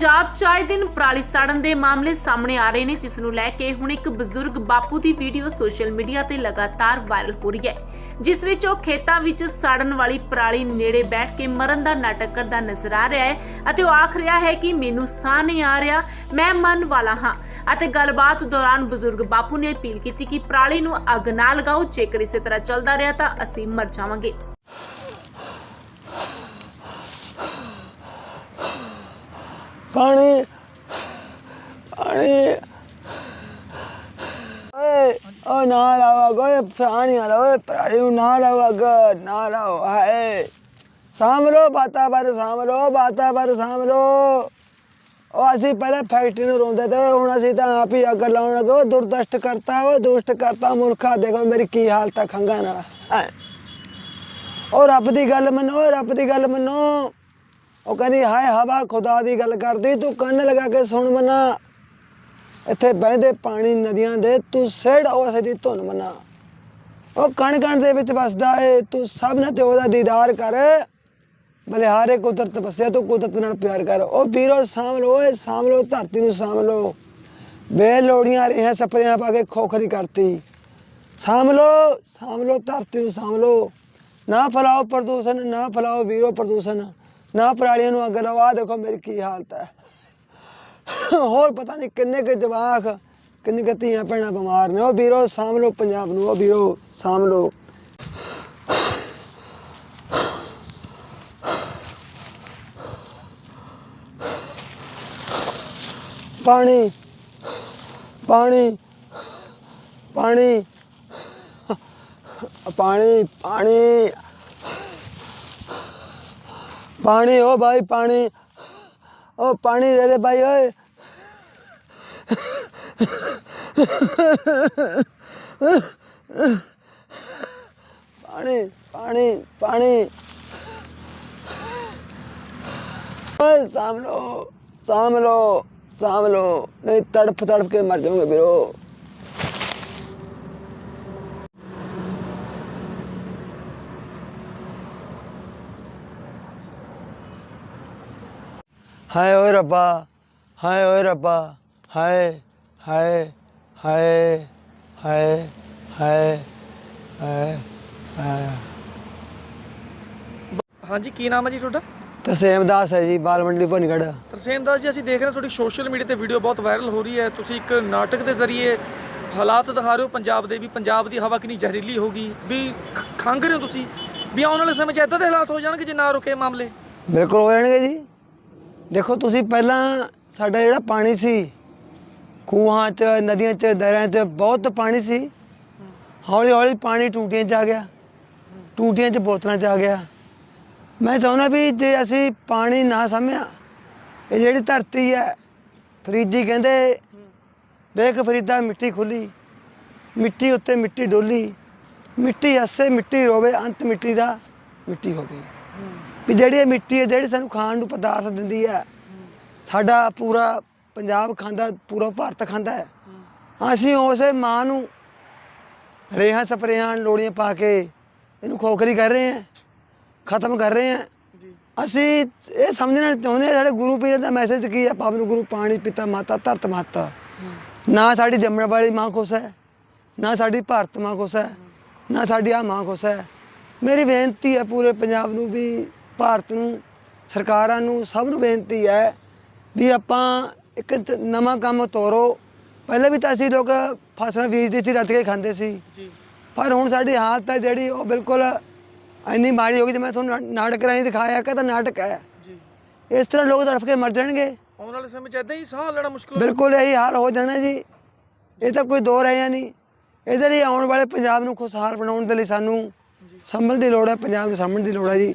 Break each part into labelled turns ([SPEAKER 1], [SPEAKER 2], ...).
[SPEAKER 1] ਪੰਜਾਬ 'ਚ ਆਏ ਦਿਨ ਪਰਾਲੀ ਸਾੜਨ ਦੇ ਮਾਮਲੇ ਸਾਹਮਣੇ ਆ ਰਹੇ ਨੇ, ਜਿਸ ਨੂੰ ਲੈ ਕੇ ਹੁਣ ਇੱਕ ਬਜ਼ੁਰਗ ਬਾਪੂ ਦੀ ਵੀਡੀਓ ਸੋਸ਼ਲ ਮੀਡੀਆ ਤੇ ਲਗਾਤਾਰ ਵਾਇਰਲ ਹੋ ਰਹੀ ਹੈ, ਜਿਸ ਵਿੱਚ ਉਹ ਖੇਤਾਂ ਵਿੱਚ ਸਾੜਨ ਵਾਲੀ ਪਰਾਲੀ ਨੇੜੇ ਬੈਠ ਕੇ ਮਰਨ ਦਾ ਨਾਟਕ ਕਰਦਾ ਨਜ਼ਰ ਆ ਰਿਹਾ ਹੈ ਅਤੇ ਉਹ ਆਖ ਰਿਹਾ ਹੈ ਕਿ ਮੈਨੂੰ ਸਾਹ ਨਹੀਂ ਆ ਰਿਹਾ, ਮੈਂ ਮਰਨ ਵਾਲਾ ਹਾਂ। ਅਤੇ ਗੱਲਬਾਤ ਦੌਰਾਨ ਬਜ਼ੁਰਗ ਬਾਪੂ ਨੇ ਅਪੀਲ ਕੀਤੀ ਕਿ ਪਰਾਲੀ ਨੂੰ ਅੱਗ ਨਾ ਲਗਾਓ, ਜੇਕਰ ਇਸੇ ਤਰ੍ਹਾਂ ਚੱਲਦਾ ਰਿਹਾ ਤਾਂ ਅਸੀਂ ਮਰ ਜਾਵਾਂਗੇ।
[SPEAKER 2] ਪਾਣੀ ਪਾਣੀ। ਓਏ, ਓ ਨਾ ਲਾਵਾ ਗੋਏ ਪਾਣੀ ਆ ਓਏ ਪਰਾਲੀ ਨੂੰ ਨਾ ਲਾਵਾ ਗ, ਨਾ ਲਾਓ, ਹਾਏ। ਸਾਂਭ ਲੋ ਬਾਤਾ ਬਾਰ ਸਾਂਭ ਲੋ ਬਾਤਾ ਸਾਂਭ ਲੋ ਉਹ ਅਸੀਂ ਪਹਿਲਾਂ ਫੈਕਟਰੀ ਨੂੰ ਰੋਂਦੇ ਤੇ ਹੁਣ ਅਸੀਂ ਤਾਂ ਆਪ ਹੀ ਅੱਗ ਲਾਉਣ ਲੱਗੇ। ਉਹ ਦੁਰਦਸ਼ਟ ਕਰਤਾ ਉਹ ਦੁਸ਼ਟ ਕਰਤਾ ਮੁਲਖਾ ਦੇਖੋ ਮੇਰੀ ਕੀ ਹਾਲਤ ਆ ਖੰਗਾ ਨਾਲ ਉਹ ਰੱਬ ਦੀ ਗੱਲ ਮੰਨੋ ਰੱਬ ਦੀ ਗੱਲ ਮੰਨੋ। ਉਹ ਕਹਿੰਦੀ, ਹਾਏ ਹਵਾ, ਖੁਦਾ ਦੀ ਗੱਲ ਕਰਦੀ, ਤੂੰ ਕੰਨ ਲਗਾ ਕੇ ਸੁਣ ਮਨਾ। ਇੱਥੇ ਬਹਿੰਦੇ ਪਾਣੀ ਨਦੀਆਂ ਦੇ, ਤੂੰ ਸਿੜ ਉਸ ਦੀ ਧੁਨ ਮਨਾ। ਉਹ ਕਣ ਕਣ ਦੇ ਵਿੱਚ ਵਸਦਾ ਏ, ਤੂੰ ਸਭ ਨਾਲ ਤੇ ਉਹਦਾ ਦੀਦਾਰ ਕਰ। ਬਲਿਹਾਰੇ ਕੁਦਰਤ ਵਸਿਆ, ਤੂੰ ਕੁਦਰਤ ਨਾਲ ਪਿਆਰ ਕਰ। ਉਹ ਵੀਰੋ, ਸਾਂਭ ਲੋ ਓਏ ਸਾਂਭ ਲੋ ਧਰਤੀ ਨੂੰ ਸਾਂਭ ਲੋ ਬੇ ਲੋੜੀਆਂ ਰਹੀਆਂ ਸਪਰੇਆਂ ਪਾ ਕੇ ਖੋਖਰੀ ਕਰਤੀ। ਸਾਂਭ ਲੋ ਸਾਂਭ ਲੋ ਧਰਤੀ ਨੂੰ ਸਾਂਭ ਲੋ ਨਾ ਫੈਲਾਓ ਪ੍ਰਦੂਸ਼ਣ, ਨਾ ਫੈਲਾਓ ਵੀਰੋ ਪ੍ਰਦੂਸ਼ਣ। ਨਾ ਪਰਾਲੀਆਂ ਨੂੰ ਅੱਗ ਲਾਓ ਦੇਖੋ ਮੇਰੀ ਕੀ ਹਾਲਤ ਹੈ। ਹੋਰ ਪਤਾ ਨਹੀਂ ਕਿੰਨੇ ਕੁ ਜਵਾਕ, ਕਿੰਨੇ ਕੁ ਧੀਆਂ ਭੈਣਾਂ ਬਿਮਾਰ ਨੇ। ਉਹ ਵੀਰੋ ਸਾਂਭ ਲੋ ਪੰਜਾਬ ਨੂੰ, ਉਹ ਵੀਰੋ ਸਾਂਭ ਲੋ ਪਾਣੀ ਪਾਣੀ ਪਾਣੀ। ਪਾਣੀ ਪਾਣੀ। ਪਾਣੀ ਓ ਭਾਈ ਪਾਣੀ ਓ ਪਾਣੀ ਦੇ ਦੇ ਭਾਈ ਓਏ ਪਾਣੀ ਪਾਣੀ ਪਾਣੀ ਓਏ ਸਾਂਭ ਲੋ ਸਾਂਭ ਲੋ ਸਾਂਭ ਲੋ ਨਹੀਂ ਤੜਫ ਤੜਫ ਕੇ ਮਰ ਜਾਓਗੇ ਵੀਰੋ ਹਾਏ ਓਏ ਰੱਬਾ ਹਾਏ ਓਏ ਰੱਬਾ ਹਾਏ ਹਾਏ ਹਾਏ ਹਾਏ ਹਾਏ ਹਾਏ ਹਾਏ।
[SPEAKER 3] ਹਾਂਜੀ ਕੀ ਨਾਮ ਹੈ ਜੀ ਤੁਹਾਡਾ?
[SPEAKER 2] ਤਸੇਮ ਦਾਸ ਹੈ ਜੀ ਬਾਲ ਮੰਡੀ ਭਨਗੜ
[SPEAKER 3] ਤਰਸੇਮ ਦਾਸ ਜੀ ਅਸੀਂ ਦੇਖ ਰਹੇ ਹਾਂ ਤੁਹਾਡੀ ਸੋਸ਼ਲ ਮੀਡੀਆ ਤੇ ਵੀਡੀਓ ਬਹੁਤ ਵਾਇਰਲ ਹੋ ਰਹੀ ਹੈ। ਤੁਸੀਂ ਇੱਕ ਨਾਟਕ ਦੇ ਜ਼ਰੀਏ ਹਾਲਾਤ ਦਿਖਾ ਰਹੇ ਹੋ ਪੰਜਾਬ ਦੇ ਵੀ ਪੰਜਾਬ ਦੀ ਹਵਾ ਕਿੰਨੀ ਜ਼ਹਿਰੀਲੀ ਹੋ ਗਈ। ਵੀ ਖ- ਖੰਘ ਰਹੇ ਹੋ ਤੁਸੀਂ? ਵੀ ਆਉਣ ਵਾਲੇ ਸਮੇਂ 'ਚ ਇਦਾਂ ਦੇ ਹਾਲਾਤ ਹੋ ਜਾਣਗੇ ਜੇ ਨਾ ਰੁਕੇ ਮਾਮਲੇ?
[SPEAKER 2] ਬਿਲਕੁਲ ਹੋ ਜਾਣਗੇ ਜੀ। ਦੇਖੋ ਤੁਸੀਂ ਪਹਿਲਾਂ ਸਾਡਾ ਜਿਹੜਾ ਪਾਣੀ ਸੀ, ਖੂਹਾਂ 'ਚ, ਨਦੀਆਂ 'ਚ, ਦਰਿਆਂ 'ਚ ਬਹੁਤ ਪਾਣੀ ਸੀ। ਹੌਲੀ ਹੌਲੀ ਪਾਣੀ ਟੂਟੀਆਂ 'ਚ ਆ ਗਿਆ, ਟੂਟੀਆਂ 'ਚ ਬੋਤਲਾਂ 'ਚ ਆ ਗਿਆ। ਮੈਂ ਚਾਹੁੰਦਾ ਵੀ ਜੇ ਅਸੀਂ ਪਾਣੀ ਨਾ ਸਮਿਆ ਇਹ ਜਿਹੜੀ ਧਰਤੀ ਹੈ ਫਰੀਦੀ ਕਹਿੰਦੇ ਵੇਖ ਫਰੀਦਾ ਮਿੱਟੀ ਖੁੱਲੀ, ਮਿੱਟੀ ਉੱਤੇ ਮਿੱਟੀ ਡੋਲੀ, ਮਿੱਟੀ ਹੱਸੇ ਮਿੱਟੀ ਰੋਵੇ, ਅੰਤ ਮਿੱਟੀ ਦਾ ਮਿੱਟੀ ਹੋ ਗਈ। ਵੀ ਜਿਹੜੀ ਇਹ ਮਿੱਟੀ ਹੈ ਜਿਹੜੀ ਸਾਨੂੰ ਖਾਣ ਨੂੰ ਪਦਾਰਥ ਦਿੰਦੀ ਹੈ ਸਾਡਾ ਪੂਰਾ ਪੰਜਾਬ ਖਾਂਦਾ ਪੂਰਾ ਭਾਰਤ ਖਾਂਦਾ ਹੈ। ਅਸੀਂ ਉਸੇ ਮਾਂ ਨੂੰ ਰੇਹਾਂ ਸਪਰੇਹਾਂ ਲੋੜੀਆਂ ਪਾ ਕੇ ਇਹਨੂੰ ਖੋਖਰੀ ਕਰ ਰਹੇ ਹਾਂ ਖਤਮ ਕਰ ਰਹੇ ਹਾਂ। ਅਸੀਂ ਇਹ ਸਮਝਣਾ ਚਾਹੁੰਦੇ ਹਾਂ ਸਾਡੇ ਗੁਰੂ ਪੀਰ ਦਾ ਮੈਸੇਜ ਕੀ ਹੈ? ਪਾਵਨ ਗੁਰੂ ਪਾਣੀ ਪਿਤਾ ਮਾਤਾ ਧਰਤ ਮਾਤਾ। ਨਾ ਸਾਡੀ ਜੰਮਣ ਵਾਲੀ ਮਾਂ ਖੁਸ਼ ਹੈ ਨਾ ਸਾਡੀ ਭਾਰਤ ਮਾਂ ਖੁਸ਼ ਹੈ ਨਾ ਸਾਡੀ ਆ ਮਾਂ ਖੁਸ਼ ਹੈ। ਮੇਰੀ ਬੇਨਤੀ ਹੈ ਪੂਰੇ ਪੰਜਾਬ ਨੂੰ ਵੀ ਭਾਰਤ ਨੂੰ ਸਰਕਾਰਾਂ ਨੂੰ ਸਭ ਨੂੰ ਬੇਨਤੀ ਹੈ ਵੀ ਆਪਾਂ ਇੱਕ ਨਵਾਂ ਕੰਮ ਤੋਰੋ। ਪਹਿਲੇ ਵੀ ਤਾਂ ਅਸੀਂ ਲੋਕ ਫਸਲ ਬੀਜਦੇ ਸੀ ਰੱਜ ਕੇ ਖਾਂਦੇ ਸੀ। ਪਰ ਹੁਣ ਸਾਡੀ ਹਾਲਤ ਹੈ ਜਿਹੜੀ ਉਹ ਬਿਲਕੁਲ ਇੰਨੀ ਮਾੜੀ ਹੋ ਗਈ ਤੇ ਮੈਂ ਤੁਹਾਨੂੰ ਨਾਟਕ ਰਾਹੀਂ ਦਿਖਾਇਆ ਕਿ ਤਾਂ ਨਾਟਕ ਹੈ।
[SPEAKER 3] ਜੀ।
[SPEAKER 2] ਇਸ ਤਰ੍ਹਾਂ ਲੋਕ ਤੜਫ ਕੇ ਮਰ ਜਾਣਗੇ।
[SPEAKER 3] ਆਉਣ ਵਾਲੇ ਸਮੇਂ 'ਚ ਇਦਾਂ ਹੀ ਸਾਹ ਲੈਣਾ ਮੁਸ਼ਕਲ
[SPEAKER 2] ਬਿਲਕੁਲ ਇਹੀ ਹਾਲ ਹੋ ਜਾਣਾ ਜੀ। ਇਹ ਤਾਂ ਕੋਈ ਦੋ ਰਹਿਆ ਨਹੀਂ। ਇਹਦੇ ਲਈ ਆਉਣ ਵਾਲੇ ਪੰਜਾਬ ਨੂੰ ਖੁਸ਼ਹਾਲ ਬਣਾਉਣ ਦੇ ਲਈ ਸਾਨੂੰ ਸੰਭਲ ਦੀ ਲੋੜ ਹੈ ਪੰਜਾਬ ਨੂੰ ਸਾਂਭਣ ਦੀ ਲੋੜ ਹੈ ਜੀ।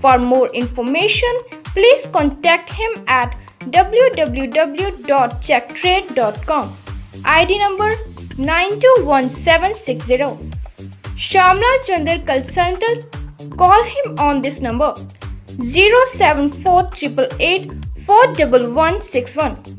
[SPEAKER 4] For more information, please contact him at www.checktrade.com. ID number 921760. Shamla Chandar Consultant. Call him on this number 07488 41161.